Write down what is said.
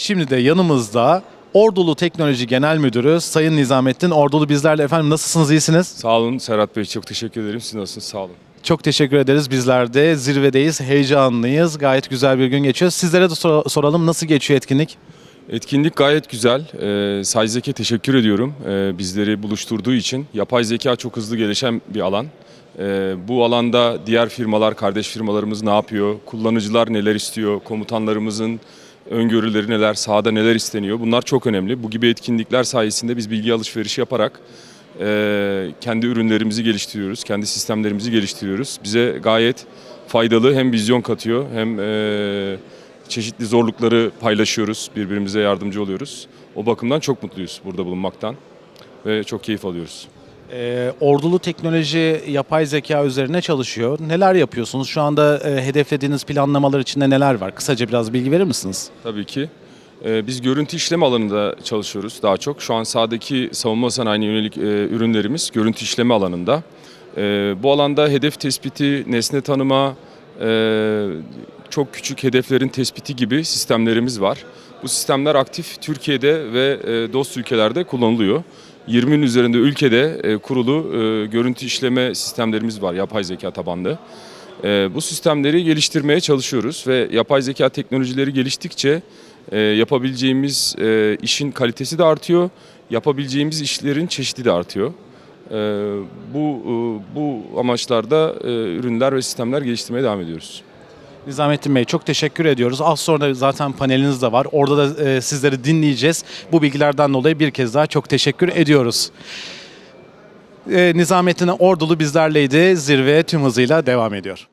Şimdi de yanımızda Ordulu Teknoloji Genel Müdürü Sayın Nizamettin Ordulu bizlerle efendim nasılsınız iyisiniz? Sağ olun Serhat Bey çok teşekkür ederim. Siz nasılsınız? Sağ olun. Çok teşekkür ederiz. Bizler de zirvedeyiz, heyecanlıyız. Gayet güzel bir gün geçiyor. Sizlere de sor- soralım nasıl geçiyor etkinlik? Etkinlik gayet güzel. Ee, Sayzek'e teşekkür ediyorum ee, bizleri buluşturduğu için. Yapay zeka çok hızlı gelişen bir alan. Ee, bu alanda diğer firmalar, kardeş firmalarımız ne yapıyor? Kullanıcılar neler istiyor? Komutanlarımızın öngörüleri neler? Sahada neler isteniyor? Bunlar çok önemli. Bu gibi etkinlikler sayesinde biz bilgi alışverişi yaparak e, kendi ürünlerimizi geliştiriyoruz, kendi sistemlerimizi geliştiriyoruz. Bize gayet faydalı hem vizyon katıyor hem e, çeşitli zorlukları paylaşıyoruz, birbirimize yardımcı oluyoruz. O bakımdan çok mutluyuz burada bulunmaktan ve çok keyif alıyoruz. Ee, Ordulu Teknoloji yapay zeka üzerine çalışıyor. Neler yapıyorsunuz? Şu anda e, hedeflediğiniz planlamalar içinde neler var? Kısaca biraz bilgi verir misiniz? Tabii ki. Ee, Biz görüntü işleme alanında çalışıyoruz daha çok. Şu an sahadaki savunma sanayine yönelik e, ürünlerimiz görüntü işleme alanında. Ee, Bu alanda hedef tespiti, nesne tanıma, e, çok küçük hedeflerin tespiti gibi sistemlerimiz var. Bu sistemler aktif Türkiye'de ve e, dost ülkelerde kullanılıyor. 20'nin üzerinde ülkede e, kurulu e, görüntü işleme sistemlerimiz var yapay zeka tabanlı. Bu sistemleri geliştirmeye çalışıyoruz ve yapay zeka teknolojileri geliştikçe yapabileceğimiz işin kalitesi de artıyor, yapabileceğimiz işlerin çeşidi de artıyor. Bu bu amaçlarda ürünler ve sistemler geliştirmeye devam ediyoruz. Nizamettin Bey çok teşekkür ediyoruz. Az sonra zaten paneliniz de var. Orada da e, sizleri dinleyeceğiz. Bu bilgilerden dolayı bir kez daha çok teşekkür ediyoruz. E, Nizamettin Ordulu bizlerleydi. Zirve tüm hızıyla devam ediyor.